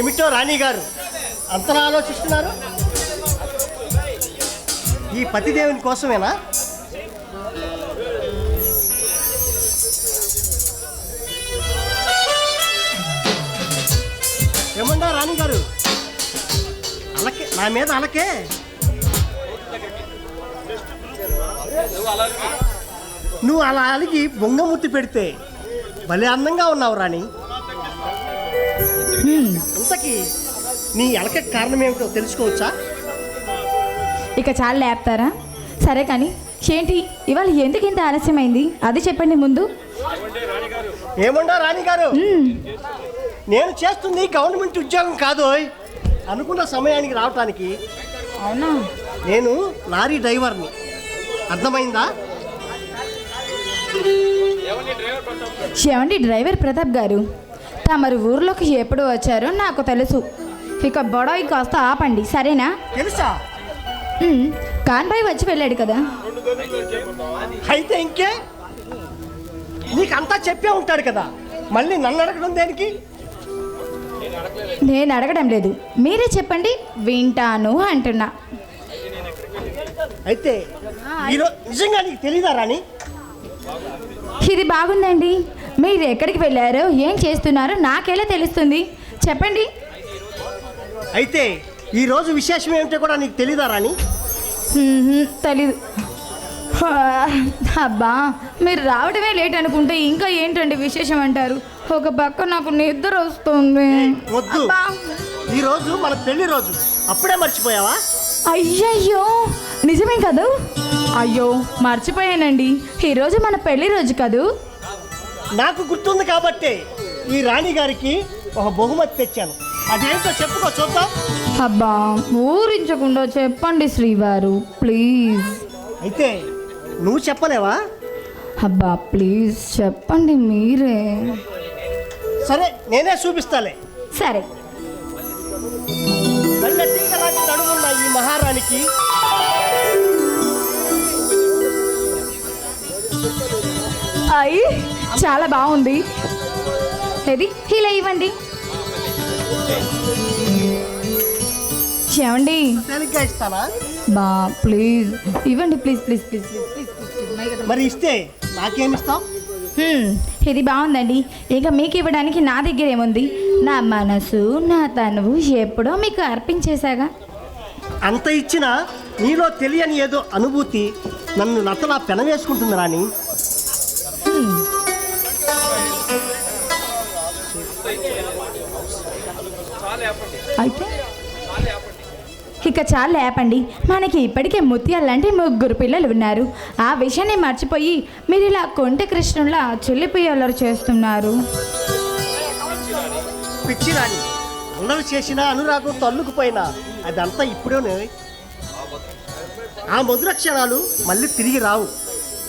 ఏమిటో రాణి గారు అంతలా ఆలోచిస్తున్నారు? ఈ పతిదేవుని కోసమేనా? ఏమన్నా రాణి గారు? అలకే నా మీద అలకే. నువ్వు అలా అలిగి బొంగముత్తి పెడితే భలే అందంగా ఉన్నావు రాణి. ఇంతకీ నీ అలక కారణం ఏమిటో తెలుసుకోవచ్చా? ఇక చాలా లేపుతారా? సరే కానీ ఏంటి ఇవాళ ఎందుకు ఇంత ఆలస్యమైంది? అది చెప్పండి ముందు. ఏమన్నా రాణి గారు? నేను చేస్తుంది గవర్నమెంట్ ఉద్యోగం కాదోయ్. అనుకున్న సమయానికి రావటానికి అవునా? నేను లారీ డ్రైవర్ని. అర్థమైందా? ఏమండి డ్రైవర్ ప్రతాప్ గారు? తమరు ఊర్లోకి ఎప్పుడు వచ్చారో నాకు తెలుసు. ఇక బొడవి కాస్త ఆపండి సరేనా? తెలుసా? కాన్బాయ్ వచ్చి వెళ్ళాడు కదా. అయితే ఇంకే? నీకంతా చెప్పే ఉంటాడు కదా. మళ్ళీ నన్ను అడగడం దేనికి? నేను అడగడం లేదు. మీరే చెప్పండి వింటాను అంటున్నా. అయితే నిజంగా నీకు తెలీదా రాణి? ఇది బాగుందండి. మీరు ఎక్కడికి వెళ్ళారో? ఏం చేస్తున్నారో? నాకెలా తెలుస్తుంది? చెప్పండి. అయితే ఈరోజు విశేషం ఏమిటో కూడా నీకు తెలీదా రాణి? తెలీదు. అబ్బా మీరు రావడమే లేట్ అనుకుంటే ఇంకా ఏంటండి విశేషం అంటారు? ఒక పక్క నాకు నిద్ర వస్తుంది. వద్దు. అబ్బా, ఈరోజు మన పెళ్ళి రోజు. అప్పుడే మర్చిపోయావా? అయ్యయ్యో నిజమే కదూ? అయ్యో మర్చిపోయానండి. ఈరోజు మన పెళ్ళి రోజు కదూ? నాకు గుర్తుంది కాబట్టే ఈ రాణి గారికి ఒక బహుమతి తెచ్చాను. అదేంటో చెప్పుకో చూద్దాం. అబ్బా ఊరించకుండా చెప్పండి శ్రీవారు ప్లీజ్. అయితే నువ్వు చెప్పలేవా? అబ్బా ప్లీజ్ చెప్పండి మీరే. సరే నేనే చూపిస్తాలే. సరే. మళ్ళీ టీక లాంటి నడుమున్న ఈ మహారాణికి అయ్యి చాలా బాగుంది. ఇది ఇలా ఇవ్వండి. ఏమండి? బా ప్లీజ్. ఇవ్వండి ప్లీజ్ ప్లీజ్ ప్లీజ్ మరి ఇస్తే నాకేమిస్తావు? ఇది బాగుందండి? ఇక మీకు ఇవ్వడానికి నా దగ్గర ఏముంది? నా మనసు నా తనువు ఎప్పుడో మీకు అర్పించేశాగా. అంత ఇచ్చినా నీలో తెలియని ఏదో అనుభూతి నన్ను నతలా పెనవేసుకుంటుంది రాణి అయితే? ఇక చాలు లేపండి. మనకి ఇప్పటికే ముత్యాలంటే ముగ్గురు పిల్లలు ఉన్నారు. ఆ విషయాన్ని మర్చిపోయి మీరు ఇలా కొంట కృష్ణులా చెల్లిపోయేవాళ్ళు చేస్తున్నారు. పిచ్చి రాణి అల్లరి చేసినా అనురాగం తల్లుకుపోయినా అదంతా ఇప్పుడే ఆ మధుర క్షణాలు మళ్ళీ తిరిగి రావు.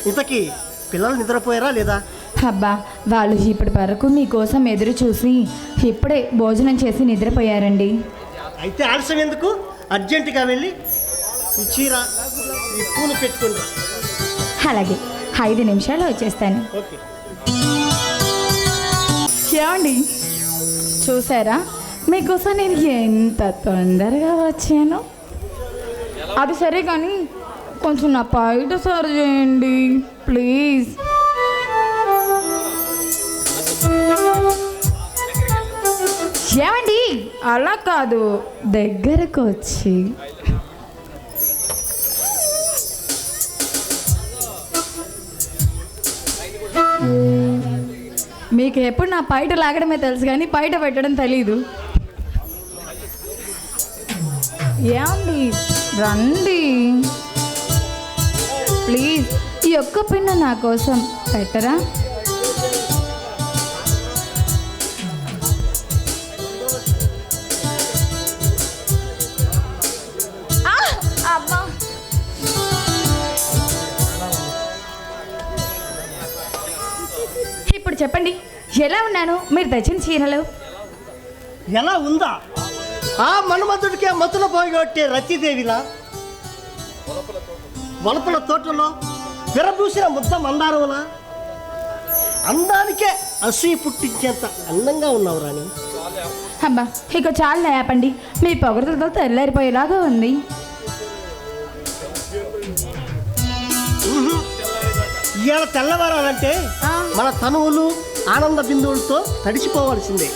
ఇంతకీ పిల్లలు నిద్రపోయారా లేదా? అబ్బా వాళ్ళు ఇప్పటి వరకు మీకోసం ఎదురు చూసి ఇప్పుడే భోజనం చేసి నిద్రపోయారండి. అయితే ఆలస్యం ఎందుకు? అర్జెంటుగా వెళ్ళి ఈ చీర ఈ పూలు పెట్టుకుంటా. అలాగే ఐదు నిమిషాలు వచ్చేస్తాను. ఓకే. ఏమండి? చూసారా? మీకోసం నేను ఎంత తొందరగా వచ్చాను? అది సరే కానీ కొంచెం నా పైట సరి చేయండి ప్లీజ్. అలా కాదు. దగ్గరకు వచ్చి మీకు ఎప్పుడు నా పైట లాగడమే తెలుసు కానీ పైట పెట్టడం తెలీదు. ఏమండి? రండి. ప్లీజ్. ఈ ఒక్క పిన్న నా కోసం పెట్టరా? చెప్పండి. ఎలా ఉన్నాను? మీరు తెచ్చిన చీరలు? ఎలా ఉందా? ఆ మన్మధుడికే మతుల పోగొట్టే రతిదేవిలా? వలపల తోటలో విరబూసిన ముద్ద మందారములా అందానికే అసూయ పుట్టించేంత అందంగా ఉన్నావు రాణి. అబ్బా ఇక చాలా లేపండి మీ పొగరుతో తెల్లారిపోయేలాగా ఉంది. ఇవాళ తెల్లవారాలంటే ఆ. మన తనువులు ఆనంద బిందువులతో తడిచిపోవలసిందే.